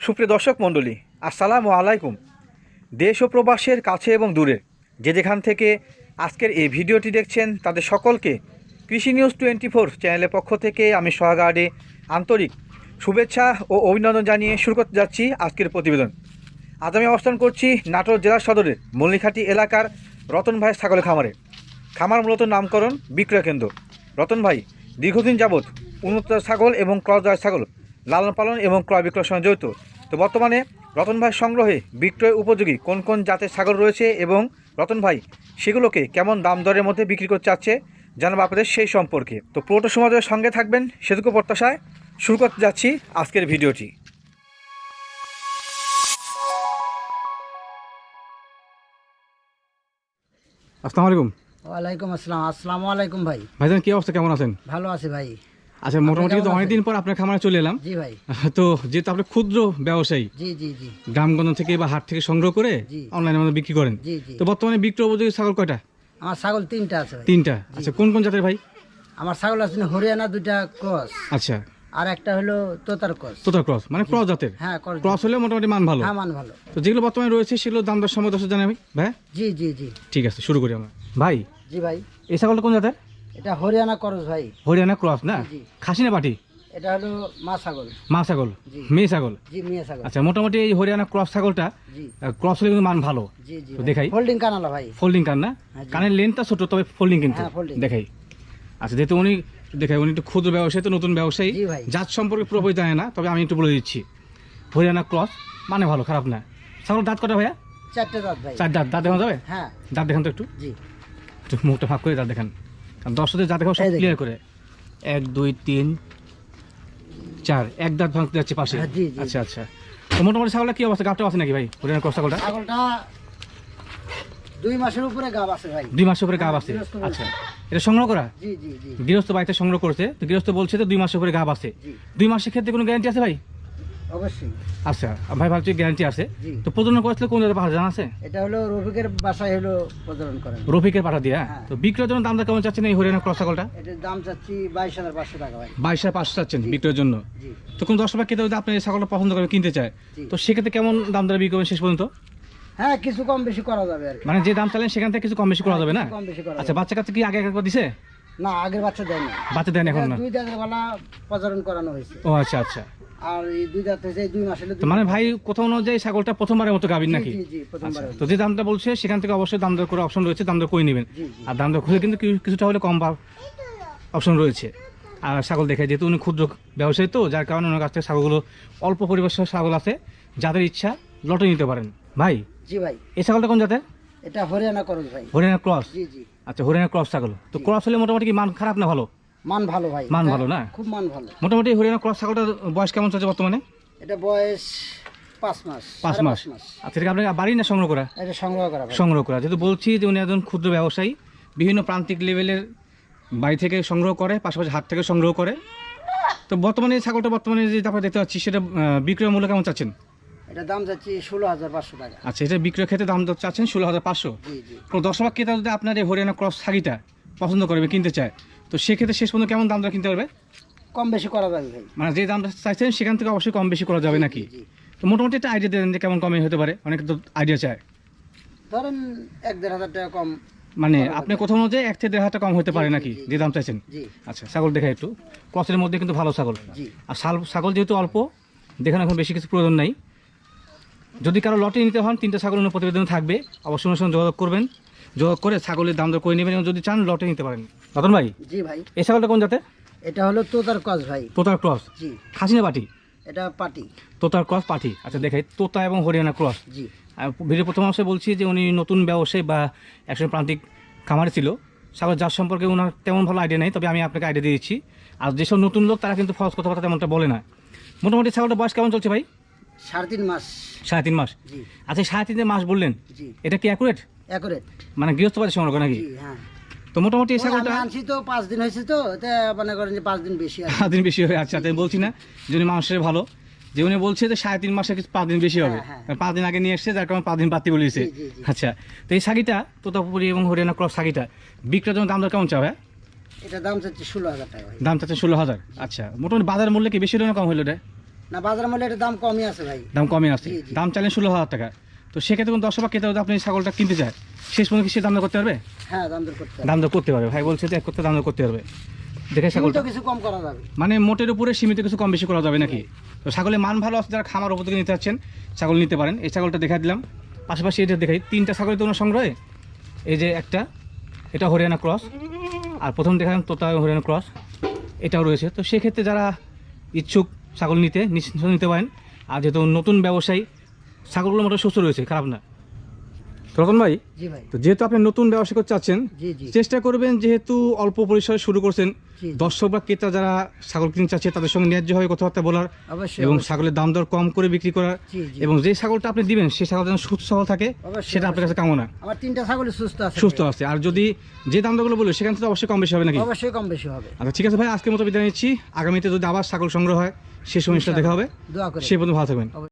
সুপ্রিয় দর্শক মণ্ডলী, আসসালামু আলাইকুম। দেশ ও প্রবাসের কাছে এবং দূরে, যে যেখান থেকে আজকের এই ভিডিওটি দেখছেন, তাদের সকলকে কৃষি নিউজ টোয়েন্টি ফোর চ্যানেলের পক্ষ থেকে আমি সোহাগার্ডে আন্তরিক শুভেচ্ছা ও অভিনন্দন জানিয়ে শুরু করতে যাচ্ছি আজকের প্রতিবেদন। আজ আমি অবস্থান করছি নাটোর জেলা সদরের মল্লিখাটি এলাকার রতন ভাইয়ের ছাগলের খামারে। খামার মূলত নামকরণ বিক্রয় কেন্দ্র। রতন ভাই, দীর্ঘদিন যাবৎ উন্নত ছাগল এবং ক্রস জাতের ছাগল লালন পালন এবং ক্রয় বিক্রয়ের সঙ্গে জড়িত। তো বর্তমানে রতন ভাই সংগ্রহে বিক্রয় উপযোগী কোন কোন জাতের ছাগল রয়েছে এবং রতন ভাই সেগুলোকে কেমন দাম দরের মধ্যে বিক্রি করতে চাচ্ছে জানাব আপনাদের সেই সম্পর্কে। তো পুরোটা সমাজের সঙ্গে থাকবেন সেটুকু প্রত্যাশায়। শুরু করতে যাচ্ছি আজকের ভিডিওটি। আসসালামু আলাইকুম। ওয়ালাইকুম আসসালাম। আসসালামু আলাইকুম ভাই। ভাইজান কি অবস্থা? কেমন আছেন? ভালো আছি ভাই। আচ্ছা মোটামুটি তো অনেকদিন পর আপনার খামারে চলে এলাম। জি ভাই। তো যেহেতু আপনি ক্ষুদ্র ব্যবসায়ী জি জি জি। গ্রামগঞ্জ থেকে বা হাট থেকে সংগ্রহ করে। অনলাইনের মধ্যে বিক্রি করেন। জি জি। তো বর্তমানে বিক্রয় উপযোগী ছাগল কয়টা? আমার ছাগল তিনটা আছে ভাই। তিনটা। আচ্ছা কোন কোন জাতের ভাই? আমার ছাগল আছে হরিয়ানা দুইটা ক্রস। আচ্ছা। আর একটা হলো তোতার ক্রস। তোতার ক্রস মানে ক্রস জাতের? হ্যাঁ ক্রস হলে মোটামুটি মান ভালো। হ্যাঁ মান ভালো। তো যেগুলো বর্তমানে রয়েছে সেগুলো দাম দর সময় দশ জানি আমি ভাই? জি জি জি। ঠিক আছে শুরু করি আমরা। ভাই জি ভাই। এই ছাগলটা কোন জাতের? এটা হরিয়ানা ক্রস ভাই। হরিয়ানা ক্রস না। খাসি না পাটি? এটা হলো মা ছাগল। মা ছাগল? মেয়ে ছাগল? জি মেয়ে ছাগল। আচ্ছা মোটামুটি এই হরিয়ানা ক্রস ছাগলটা ক্রস হলে কিন্তু মান ভালো। জি জি দেখাই। হোল্ডিং কানালা ভাই। ফোল্ডিং কান না? হ্যাঁ। কানের লেন্থটা ছোট তবে ফোল্ডিং কিন্তু। হ্যাঁ, দেখাই। আচ্ছা যেহেতু উনি দেখাই উনি একটু ক্ষুদ্র ব্যবসায়ী তো নতুন ব্যবসায়ী। জাত সম্পর্কে পুরোপুরি জানে না তবে আমি একটু বলে দিচ্ছি। হরিয়ানা ক্রস মানে ভালো খারাপ না। ছাগল দাঁত কটা ভাইয়া? চারটে দাঁত ভাই। চার দাঁত। দাঁত দেখানো যাবে? হ্যাঁ। দাঁত দেখান তো একটু। জি। একটু মুখটা ভাগ করে দাঁত দেখান। দর্শকদের দেখাও সব ক্লিয়ার করে। এক দুই তিন চার। এক দাঁত ভাঙতে যাচ্ছে পাশে। হ্যাঁ। আচ্ছা আচ্ছা। তো মোটামুটি ছাগলটা কি অবস্থা? গাছটা আছে নাকি ভাই? হরিয়ানা ক্রস ছাগলটা। দুই মাসের উপরে গাব আছে ভাই। দুই মাসের উপরে গাব আছে। আচ্ছা। এটা সংগ্রহ করা? জি জি জি। গৃহস্থ বাড়িতে সংগ্রহ করছে। তো গৃহস্থ বলছে তো দুই মাসের উপরে গাব আছে। দুই মাসের ক্ষেত্রে কোনো গ্যারান্টি আছে ভাই? অবশ্যই। আচ্ছা ভাই ভাবছি গ্যারান্টি আছে। জি। তো প্রজনন করেছিল কোন জায়গায় পাহাড় জানা আছে? এটা হলো রফিকের বাসায় হলো প্রচলন করেন। রফিকের পাঠা দিয়ে হ্যাঁ? হ্যাঁ। তো বিক্রয়ের জন্য দামটা কেমন চাচ্ছেন এই হরিয়ানা ক্রস ছাগলটা? এটার দাম চাচ্ছি বাইশ হাজার পাঁচশো টাকা ভাই। বাইশ হাজার পাঁচশো চাচ্ছেন বিক্রয়ের জন্য? জি। তো কোন দশ টাকা যদি আপনি এই ছাগলটা পছন্দ করে কিনতে চায় জি। তো সেক্ষেত্রে কেমন দাম দরে বিক্রি করবেন শেষ পর্যন্ত? হ্যাঁ কিছু কম বেশি করা যাবে আর কি। মানে যে দাম চালেন সেখান থেকে কিছু কম বেশি করা যাবে না? কিছু কম বেশি করা আচ্ছা যাবে। বাচ্চা কাছে কি আগে একবার দিছে? না আগের বাচ্চা দেয় না বাচ্চা দেন এখন না? দুই দাঁতের বেলা প্রচলন করানো হয়েছে। ও আচ্ছা আচ্ছা। আর এই দুই দাঁত হয়েছে দুই মাস হলে মানে ভাই কোথাও অনুযায়ী ছাগলটা প্রথমবারের মতো গাবিন নাকি? আচ্ছা, তো যে দামটা বলছে সেখান থেকে অবশ্যই দাম দর করে অপশন রয়েছে দাম দর করে নেবেন। আর দাম দর খুলে কিন্তু কিছু- কিছুটা হলে কম অপশন রয়েছে। আর ছাগল দেখে যেহেতু উনি ক্ষুদ্র ব্যবসায়ী তো যার কারণে ওনার কাছ থেকে ছাগলগুলো অল্প পরিবেশের ছাগল আছে যাদের ইচ্ছা লটে নিতে পারেন। ভাই জি ভাই। এই ছাগলটা কোন জাতের? এটা হরিয়ানা করজ ভাই। হরিয়ানা ক্রস? জি জি। আচ্ছা হরিয়ানা ক্রস ছাগল। তো ক্রস হলে মোটামুটি কি মান খারাপ না ভালো? মান ভালো ভাই। মান ভালো না? খুব মান ভালো। মোটামুটি হরিয়ানা ক্রস ছাগলটার বয়স কেমন চলছে বর্তমানে? এটা বয়স পাঁচ মাস পাঁচ মাস। আচ্ছা এটা আপনার বাড়ি না সংগ্রহ করা? এটা সংগ্রহ করা সংগ্রহ করা। যেহেতু বলছি যে উনি একজন ক্ষুদ্র ব্যবসায়ী বিভিন্ন প্রান্তিক লেভেলের বাড়ি থেকে সংগ্রহ করে পাশাপাশি হাট থেকে সংগ্রহ করে। তো বর্তমানে ছাগলটা বর্তমানে যে তারপরে দেখতে পাচ্ছি সেটা বিক্রয় মূল্য কেমন চাচ্ছেন? এটা দাম যাচ্ছি ষোলো হাজার পাঁচশো টাকা। আচ্ছা এটা বিক্রয় ক্ষেত্রে দাম চাচ্ছেন ষোলো হাজার পাঁচশো। ক্রেতা যদি আপনার এই হরিয়ানা ক্রস ছাগিটা পছন্দ করবে কিনতে চায়। তো সেক্ষেত্রে শেষ পর্যন্ত কেমন দামটা কিনতে পারবে? কম বেশি করা যাবে ভাই। মানে যে দামটা চাইছেন সেখান থেকে অবশ্যই কম বেশি করা যাবে নাকি? তো মোটামুটি একটা আইডিয়া দেন যে কেমন কমে হতে পারে। অনেকে তো আইডিয়া চায়। ধরেন এক দেড় হাজার টাকা কম মানে আপনি কোথাও অনুযায়ী এক থেকে দেড় হাজার টাকা কম হতে পারে নাকি। যে দাম চাইছেন। আচ্ছা ছাগল দেখা একটু। ক্রসের মধ্যে কিন্তু ভালো ছাগল। আর ছাগল যেহেতু অল্প দেখানো এখন বেশি কিছু প্রয়োজন নাই। যদি কারও লটে নিতে হন তিনটা ছাগল প্রতিবেদনে থাকবে। অবশ্যই সঙ্গে যোগাযোগ করবেন। যোগাযোগ করে ছাগলের দাম দর করে নেবেন এবং যদি চান লটে নিতে পারেন। রতন ভাই জি ভাই। এই ছাগলটা কোন জাতে এটা হলো তোতার ক্রস ভাই। তোতার ক্রস? জি। খাসি না পাটি? এটা পাটি। তোতার ক্রস পাঠি আচ্ছা দেখাই তোতা এবং হরিয়ানা ক্রস। জি। আর ভিডিও প্রথম অংশে বলছি যে উনি নতুন ব্যবসায়ী বা একজন প্রান্তিক খামারে ছিল। ছাগল যার সম্পর্কে ওনার তেমন ভালো আইডিয়া নেই তবে আমি আপনাকে আইডিয়া দিয়ে দিচ্ছি আর যেসব নতুন লোক তারা কিন্তু ফরজ কথাবার্তা তেমনটা বলে না। মোটামুটি ছাগলটা বয়স কেমন চলছে ভাই? সাড়ে তিন মাস। সাড়ে তিন মাস। আচ্ছা সাড়ে তিন মাস বললেন এটা কি অ্যাকুরেট অ্যাকুরেট মানে গৃহস্থবাদী সংগ্রহ নাকি? হ্যাঁ। তো মোটামুটি এই ছাগলটা আনছি তো পাঁচ দিন হয়েছে তো এটা মনে করেন যে পাঁচ দিন বেশি আছে পাঁচ দিন বেশি হবে আচ্ছা তাই বলছি না যে উনি মানুষের ভালো। যে উনি বলছে যে সাড়ে তিন মাসে কিছু পাঁচ দিন বেশি হবে। হ্যাঁ, পাঁচ দিন আগে নিয়ে এসছে যার কারণে পাঁচ দিন বাড়তি বলেছে। আচ্ছা তো এই শাড়িটা তোতাপুরি এবং হরিয়ানা ক্রস শাড়িটা বিক্রয়ের জন্য দাম দর কেমন চাবে এটা দাম চাচ্ছি ষোলো হাজার টাকা দাম চাচ্ছে ষোলো হাজার। আচ্ছা মোটামুটি বাজার মূল্য কি বেশি হলো না কম হলো না বাজার মূল্য এটার দাম কমই আছে ভাই। দাম কমে আছে। জি, জি। দাম চাইলেন ষোলো হাজার টাকা। তো সেক্ষেত্রে কোনো দশ বা ক্রেতা যদি আপনি ছাগলটা কিনতে চায় শেষ পর্যন্ত কি সে দাম দর করতে পারবে? হ্যাঁ দাম দর করতে দাম দর করতে পারবে। ভাই বলছে যে এক করতে দাম দর করতে পারবে। দেখে ছাগলটা। কিছু কম করা যাবে। মানে মোটের উপরে সীমিত কিছু কম বেশি করা যাবে নাকি? তো ছাগলের মান ভালো আছে যারা খামার উপর থেকে নিতে চাচ্ছেন ছাগল নিতে পারেন। এই ছাগলটা দেখা দিলাম। পাশাপাশি এটা দেখাই তিনটা ছাগল তো ওনার সংগ্রহে? এই যে একটা এটা হরিয়ানা ক্রস। আর প্রথম দেখালাম তোতা হরিয়ানা ক্রস। এটাও রয়েছে। তো সেক্ষেত্রে যারা ইচ্ছুক ছাগল নিতে নিশ্চিন্ত নিতে পারেন। আর যেহেতু নতুন ব্যবসায়ী ছাগলগুলো মোটামুটি সুস্থ রয়েছে খারাপ না। রতন ভাই জি ভাই। তো যেহেতু আপনি নতুন ব্যবসা করতে চাচ্ছেন চেষ্টা করবেন যেহেতু অল্প পরিসরে শুরু করছেন দর্শক বা ক্রেতা যারা ছাগল কিনতে চাচ্ছে তাদের সঙ্গে ন্যায্য ন্যায্যভাবে কথাবার্তা বলার এবং ছাগলের দাম দর কম করে বিক্রি করার এবং যে ছাগলটা আপনি দিবেন সেই ছাগল যেন সুস্থ সবল থাকে সেটা আপনার কাছে কামনা। আমার তিনটা ছাগল সুস্থ আছে সুস্থ আছে। আর যদি যে দাম দরগুলো বলল সেখান থেকে অবশ্যই কম বেশি হবে নাকি? অবশ্যই কম বেশি হবে। আচ্ছা ঠিক আছে ভাই আজকের মতো বিদায় নিচ্ছি। আগামীতে যদি আবার ছাগল সংগ্রহ হয় সে সময় সেটা দেখা হবে। সে পর্যন্ত ভালো থাকবেন।